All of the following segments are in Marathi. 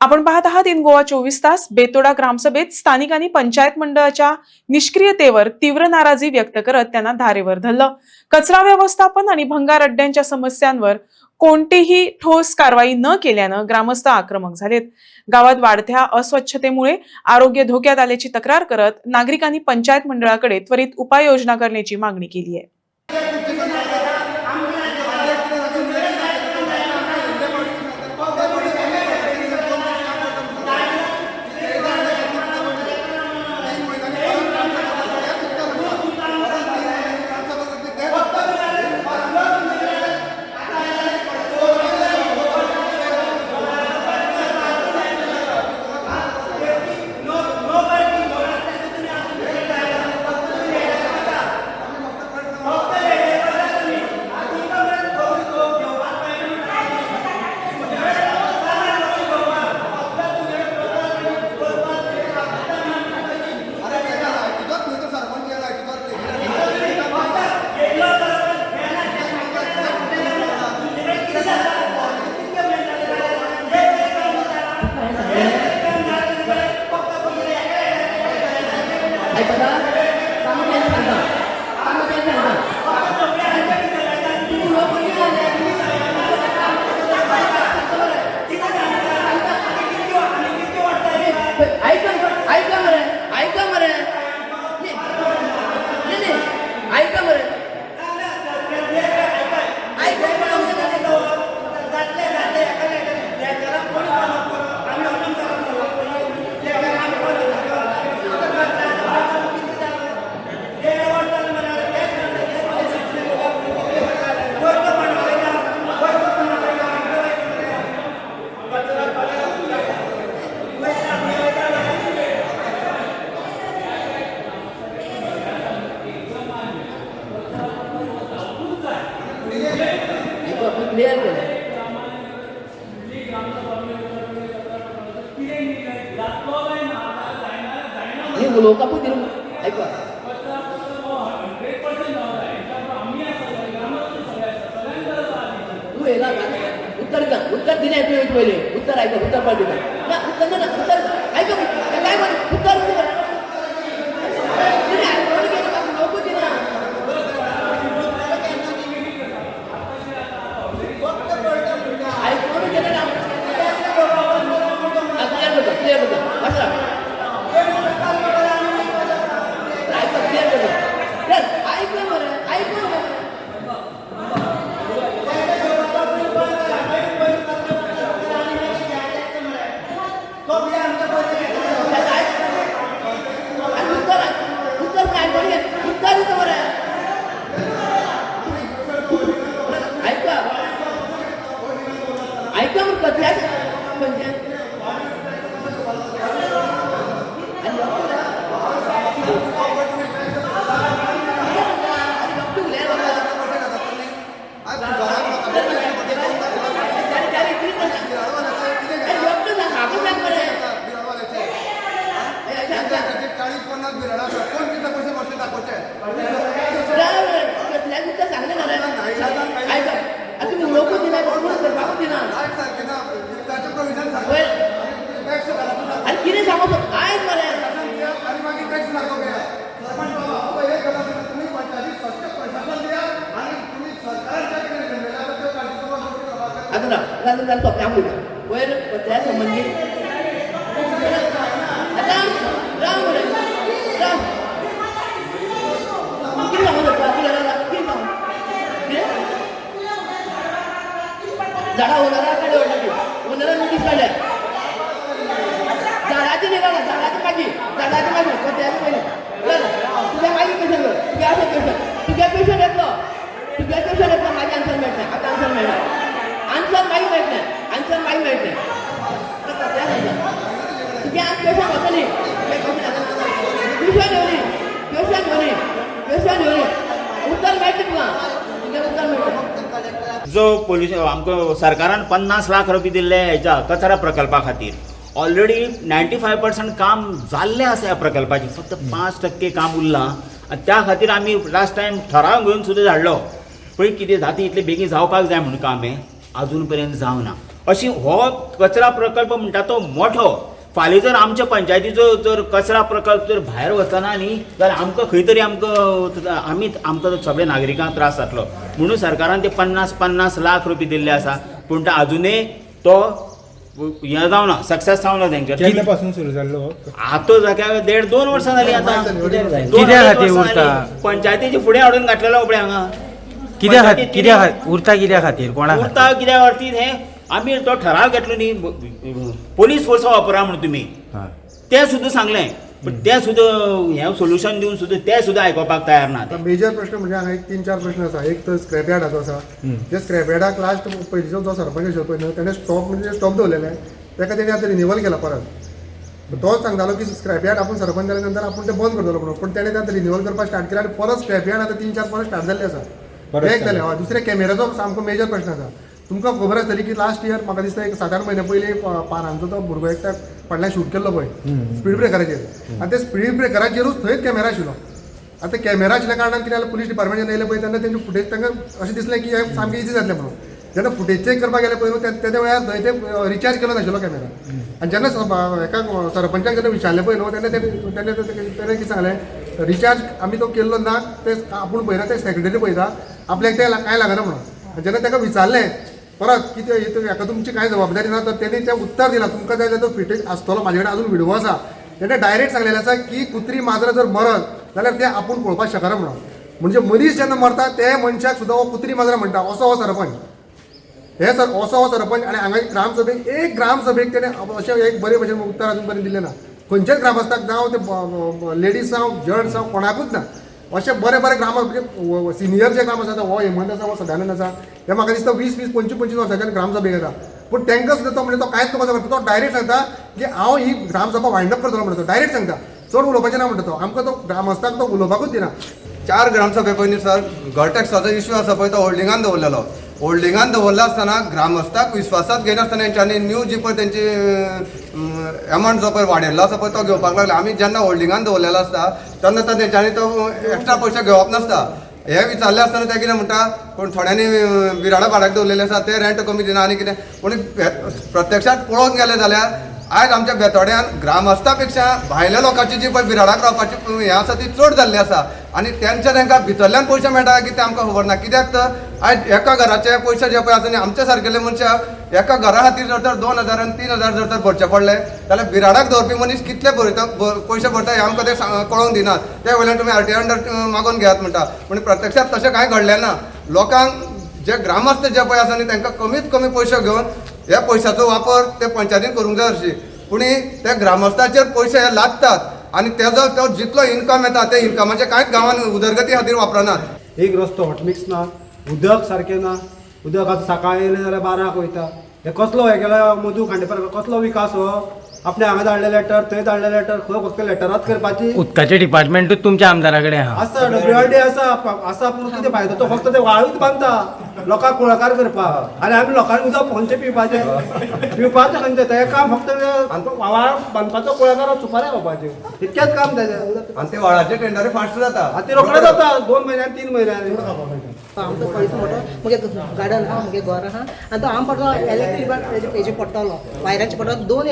आपण पाहत आहात इन गोवा चोवीस तास बेतोडा ग्रामसभेत स्थानिकांनी पंचायत मंडळाच्या निष्क्रियतेवर तीव्र नाराजी व्यक्त करत त्यांना धारेवर धरलं. कचरा व्यवस्थापन आणि भंगार अड्ड्यांच्या समस्यांवर कोणतीही ठोस कारवाई न केल्यानं ग्रामस्थ आक्रमक झालेत. गावात वाढत्या अस्वच्छतेमुळे आरोग्य धोक्यात आल्याची तक्रार करत नागरिकांनी पंचायत मंडळाकडे त्वरित उपाययोजना करण्याची मागणी केली आहे. ऐका आपण क्लिअर केलं. हे उलोवपा पळय तितून ऐका तू येला का? उत्तर का उत्तर दिले तू पहिले. उत्तर ऐका. उत्तर ना उत्तर ना. उत्तर. ऐका. काय उत्तर. Gracias. जो पोल्युशन आमकां सरकारान पन्नास लाख रुपये दिल्ले हेच्या कचरा प्रकल्पा खातीर ऑलरेडी नायन्टी फाय पर्संट काम जाल्लें आसा ह्या प्रकल्पाचें. फक्त पांच टक्के काम उरलां. आनी त्या खातीर आमी लास्ट टायम ठराव घेवन सुद्दां धाडलो पळय कितें जाता इतलें बेगीन जावपाक जाय म्हणून काम हें अजून पर्यंत जावना. अशी हो कचरा प्रकल्प म्हणटा तो मोठो. फाल्यां जर आमच्या पंचायतीचो जर कचरा प्रकल्प जर भायर वचना न्ही जाल्यार आमकां खंय तरी आमकां आमी आमकां सगळ्या नागरिकांक त्रास जातलो. म्हणून सरकारान ते पन्नास पन्नास लाख रुपया दिल्ले आसा पूण तो अजुनूय तो हें जावना सक्सेस जावना तेंचे केन्ना पासून सुरू जाल्लो आता जाग्यार देड दोन वर्सां जालीं आतां. पंचायतीचे फुडें हाडून घातलेलो आपणे हांगा. कित्या खातीर उरता कित्या खातीर कोणा उरता कित्या खातीर हे आमी तो ठराव घेतलो न्ही. पोलीस फोर्स वापरा म्हणून तुमी हय. तें सुद्दां सांगलें पण तें सुद्दां हें सोल्युशन दिवन सुद्दां तें सुद्दां आयकोपाक तयार ना ते. आता मेजर प्रश्न म्हणजे हांगा एक तीन चार प्रश्न आसा एक तर स्क्रॅप यार्डाचो आसा जे स्क्रॅप यार्डाक लास्ट पयलींचो जो सरपंच आशिल्लो पळय न्हू ताणें स्टॉक म्हणजे स्टॉप दवरलेले ताका तेणी आतां रिन्युवल केला परत. तोच सांगतालो की स्क्रॅप यार्ड आपण सरपंच जाल्या नंतर आपण ते बंद करतलो म्हणून पण तेणें आतां रिन्युवल करपाक स्टार्ट केला आनी परत स्क्रॅप यार्ड आतां तीन चार परत स्टार्ट जाल्ले आसा एक जालें हय दुसरे कॅमेराचो सामको मेजर प्रश्न आसा तुमकां खबर आसतली की लास्ट इयर म्हाका दिसता एक सात आठ म्हयने पयलीं प- पारांचो तो भुरगो एकट्या फाटल्यान शूट केल्लो पळय. स्पीड ब्रेकराचेर आनी ते स्पीड ब्रेकराचेरूच थंयच कॅमेरा आशिल्लो. आतां कॅमेरा आशिल्ल्या कारणान कितें जालें पुलीस डिपार्टमेंटान येयले पळय तेन्ना तेंचे फुटेज तांकां अशें दिसलें की हें सामकें इजी जातलें म्हणून. जेन्ना फुटेज चेक करपाक गेले पळय न्हू त्या वेळार थंय ते रिचार्ज केलो नाशिल्लो कॅमेरा आनी जेन्ना एका सरपंचाक जेन्ना विचारलें पळय न्हू तेन्ना ते तेन्ना तेणें कितें सांगलें रिचार्ज आमी तो केल्लो ना ते आपूण पळयना ते सेक्रेटरी पळयता आपल्याक ते कांय लागना म्हणून. जेन्ना ताका विचारलें परत कितें हितून हाका तुमची कांय जबाबदारी ना तर तेणी तें उत्तर दिलां. तुमकां जाय तो फिटेज आसतलो म्हाजे कडेन अजून व्हिडिओ आसा. त्याने डायरेक्ट सांगलेलें आसा की कुत्री माजरां जर मरत जाल्यार ते आपूण पळोवपाक शकना म्हणून. म्हणजे मनीस जेन्ना मरता ते मनशाक सुद्दां हो कुत्री माजरां म्हणटा. असो हो सरपंच. हे सर असो हो सरपंच आनी हांगा एक ग्रामसभेक एक ग्रामसभेक ताणें अशें एक बरे भशेन उत्तर अजून पर्यंत दिलें ना खंयचेच ग्रामस्थाक जावं ते लेडीज जावं जेंट्स जावं कोणाकूच ना. अशे बरे बरे ग्राम म्हणजे सिनियर जे ग्राम आसा हो हेमंत आसा हो सदानंद आसा हे म्हाका दिसता वीस वीस पंचवीस पंचवीस वर्सांच्यान ग्रामसभेक येता पूण तांकां सुद्दां तो म्हणजे तो कांयच नका करता तो डायरेक्ट सांगता की हांव ही ग्रामसभा वायंड अप करतलो म्हणटा तो डायरेक्ट सांगता. चड उलोवपाचें ना म्हणटा तो. आमकां तो ग्रामस्थांक तो उलोवपाकूच दिना चार ग्रामसभे पयलीं सर गळटॅक्साचो इश्यू आसा पळय तो होल्डिंगान दवरलेलो होल्डिंगान दवरला आसतना ग्रामस्थाक विश्वासात घेनासतना तेंच्यांनी न्यू जी पळय तेंची एमावंट जो पळय वाडयल्लो आसा पळय तो घेवपाक लागलो. आमी जेन्ना होल्डिंगान दवरलेलो आसता तेन्ना तो तेंच्यांनी तो एक्स्ट्रा पयशे घेवप नासता. हे विचारले आसतना ते कितें म्हणटा पूण थोड्यांनी बिराडां बिराडा भाड्याक दवरलेले आसा ते रेंट कमी दिना आनी कितें? पूण प्रत्यक्षांत पळोवंक गेले जाल्यार आयज आमच्या बेतोड्यान ग्रामस्था पेक्षा भायल्या लोकांची जी पळय बिराडाक रावपाची हें आसा ती चड जाल्ली आसा. आनी तेंच्या तांकां भितरल्यान पयशे मेळटा की ते आमकां खबर ना. कित्याक तर आयज एका घराचे पयशे जे पळय आसा न्ही आमच्या सारकेले मनशाक एका घरा खातीर जर तर दोन हजार आनी तीन हजार जर तर भरचे पडले जाल्यार बिराडाक दवरपी मनीस कितले भरयता पयशे भरता हें आमकां ते सांग- कळोवंक दिनात. त्या वयल्यान तुमी आर टी अंडर मागून घेयात म्हणटा पूण प्रत्यक्षांत तशें कांय घडलें ना लोकांक जे ग्रामस्थ जे पळय आसा न्ही तांकां कमीत कमी पयशे घेवन ह्या पयशांचो वापर ते पंचायतीन करूंक जाय हरशी पूण त्या ग्रामस्थाचेर पयशे हे लागतात आनी तेजो तो जितलो इन्कम येता ते इन्कमाचे कांयच गांवांत उदरगती खातीर वापरनात एक रस्तो हॉटमिक्स ना उदक सारकें ना उदक आतां सकाळी येयलें जाल्यार बाराक वयता. हे कसलो हे केला मधू खांडेपार कसलो विकास हो? आपल्या हांगा धाडले लेटर थंय धाडले लेटर खंय फक्त लेटरात करपाची? उदकाचे डिपार्टमेंटूच तुमच्या आमदारा कडेन आसा डब्ल्यूआरडी आसा प- आसा पूण कितें फायदो? तो फक्त ते वाळूच बांदता. लोकांक कुळाकार करपाक आनी आमी लोकांनी उदक खंयचें पिवपाचें. पिवपाचें खंयचें तें काम फक्त ते व्हाळ बांदपाचो कुळाकार सुपाऱ्या घालपाचें इतकेंच काम तेजें आनी ते व्हाळाचे टेंडर फास्ट जाता. आतां ते रोखडें जाता. दोन म्हयन्यान तीन म्हयन्यान आमचो पयसो मोठो. मुगे गार्डन आहा मुगे घर आहा आनी तो हांव पडलो इलेक्ट्रीक हेजे पडटलो. वायराचे पडटलो. दोन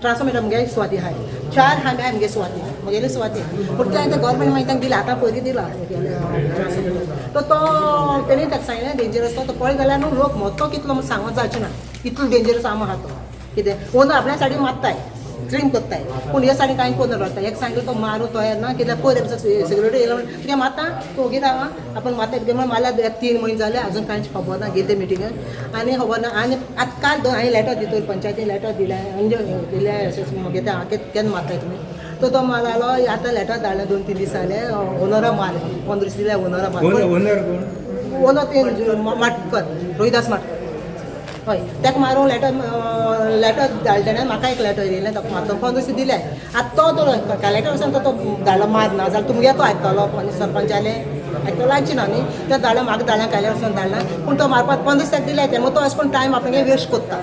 ट्रान्सफॉर्मेटर मुगे स्वाती आहाय चार आहाय मुगे स्वाती. म्हगेले स्वाती पूण ते गव्हर्मेंट मागीर तांकां दिला आतां पयलीं दिला. तो तो तेणी ताका सांगलें डेंजरस तो. तो पळय जाल्यार न्हू लोक मोतो कितलो म्हूण सांगूंक जावचें ना. इतलो डेंजरस आम आहा तो. कितें ओनर आपल्या साडी मारताय? ड्रिंक करताय. पूण हे साडी कांय कोण रडता एक सांगितलं तो मारू तो येना कित्याक पयर सिक्युरिटी येयलो कितें म्हणजे माता तो कितें हांगा आपण माता कितें म्हण मारल्या तीन म्हयने जाले अजून कांयच खबर हो, ना गेले मिटिंगेन आनी खबर ना आनी आतां काल दोन हांवें लेटर दितो पंचायतीन लेटर दिल्या म्हणजे दिल्या अशें मागीर ते हांव केन्ना मारताय तुमी तो तो मारलो आतां लेटर धाडलें दोन तीन दीस जाले ओनरा मार पंदरा दीस दिले ओनरा मार ओनर कोण ओनर ते माटकर रोहिदास माटकर. हय. ताका मारूंक लेटर लेटर धाडलें तेणें म्हाका एक लेटर येयलें ताका मारतो पंदरा दीस दिले आतां तो तो कलेक्टर वचून तो तो धाडलो मार ना जाल्यार तुमगे तो आयकतलो सरपंच जाले आयकतलो लायची ना न्ही ते धाडलें म्हाका धाडलें कलेक्टर वचून धाडलें पूण तो मारपाक पंदरा दीस दिले ते मग तो अशें करून टायम आपणागे वेस्ट कोत्ता